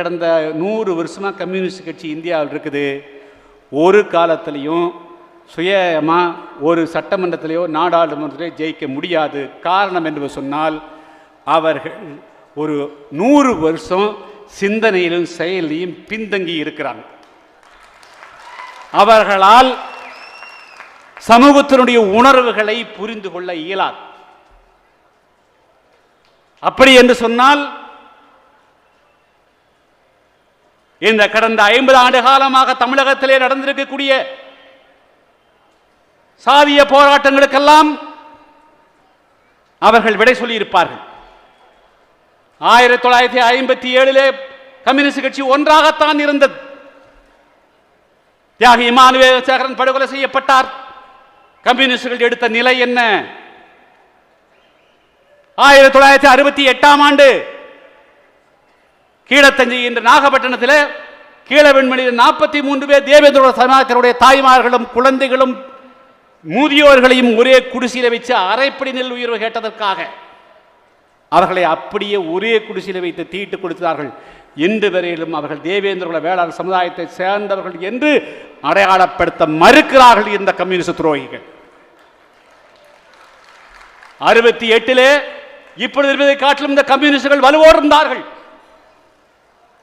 கடந்த நூறு வருஷமாக கம்யூனிஸ்ட் கட்சி இந்தியாவில் இருக்குது. ஒரு காலத்திலையும் சுயமாக ஒரு சட்டமன்றத்திலேயோ நாடாளுமன்றத்திலேயோ ஜெயிக்க முடியாது. காரணம் என்று சொன்னால் அவர்கள் ஒரு நூறு வருஷம் சிந்தனையிலும் செயலிலும் பின்தங்கி இருக்கிறாங்க. அவர்களால் சமூகத்தினுடைய உணர்வுகளை புரிந்து கொள்ள இயலாது. அப்படி என்று சொன்னால் இந்த கடந்த ஐம்பது ஆண்டு காலமாக தமிழகத்திலே நடந்திருக்கக்கூடிய சாதிய போராட்டங்களுக்கெல்லாம் அவர்கள் விடை சொல்லியிருப்பார்கள். ஆயிரத்தி தொள்ளாயிரத்தி ஐம்பத்தி ஏழிலே கம்யூனிஸ்ட் கட்சி ஒன்றாகத்தான் இருந்தது. தியாகி இமானுவேல் சேகரன் படுகொலை செய்யப்பட்டார். கம்யூனிஸ்டுகள் எடுத்த நிலை என்ன? ஆயிரத்தி தொள்ளாயிரத்தி அறுபத்தி எட்டாம் ஆண்டு கீழத்தஞ்சி என்ற நாகப்பட்டினத்தில் கீழவெண்மணியில் நாற்பத்தி மூன்று பேர் தேவேந்திர சமாஜத்தினுடைய தாய்மார்களும் குழந்தைகளும் மூதியோர்களையும் ஒரே குடிசையில் வச்சு அரைப்படி நெல் உயர்வு கேட்டதற்காக அவர்களை அப்படியே ஒரே குடிசையில் வைத்து தீட்டு கொடுத்தார்கள். இன்று வரையிலும் அவர்கள் தேவேந்திரோட வேளாண் சமுதாயத்தை சேர்ந்தவர்கள் என்று அடையாளப்படுத்த மறுக்கிறார்கள் இந்த கம்யூனிஸ்ட் துரோகிகள். அறுபத்தி எட்டிலே இப்பொழுது இருப்பதை காட்டிலும் இந்த கம்யூனிஸ்டுகள் வலுவோடு இருந்தார்கள்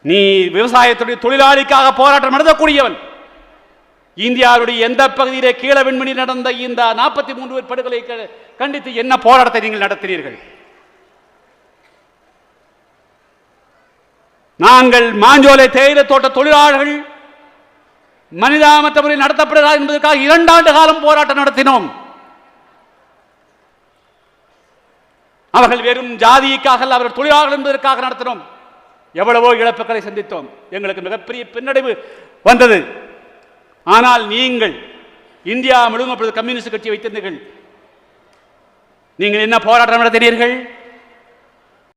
நீ விவசாயத்துடைய தொழிலாளிக்காக போராட்டம் நடத்தக்கூடியவன். இந்தியாவுடைய எந்த பகுதியிலே கீழ வெண்மணி நடந்த இந்த நாற்பத்தி மூன்று பேர் படுகொலை க- கண்டித்து என்ன போராட்டத்தை நீங்கள் நடத்தினீர்கள்? நாங்கள் மாஞ்சோலை தேயிலை தோட்ட தொழிலாளர்கள் மனிதாமத்த முறையில் நடத்தப்படுகிறார் என்பதற்காக இரண்டாண்டு காலம் போராட்டம் நடத்தினோம். அவர்கள் வெறும் ஜாதிக்காக அவர்கள் தொழிலாளர்கள் என்பதற்காக நடத்தினோம். எவ்வளவோ இழப்புகளை சந்தித்தோம். எங்களுக்கு மிகப்பெரிய பின்னடைவு வந்தது. ஆனால் நீங்கள் இந்தியா முழுவதும் அப்பொழுது கம்யூனிஸ்ட் கட்சி வைத்திருந்தீர்கள். நீங்கள் என்ன போராட்டம் நடத்தினீர்கள்?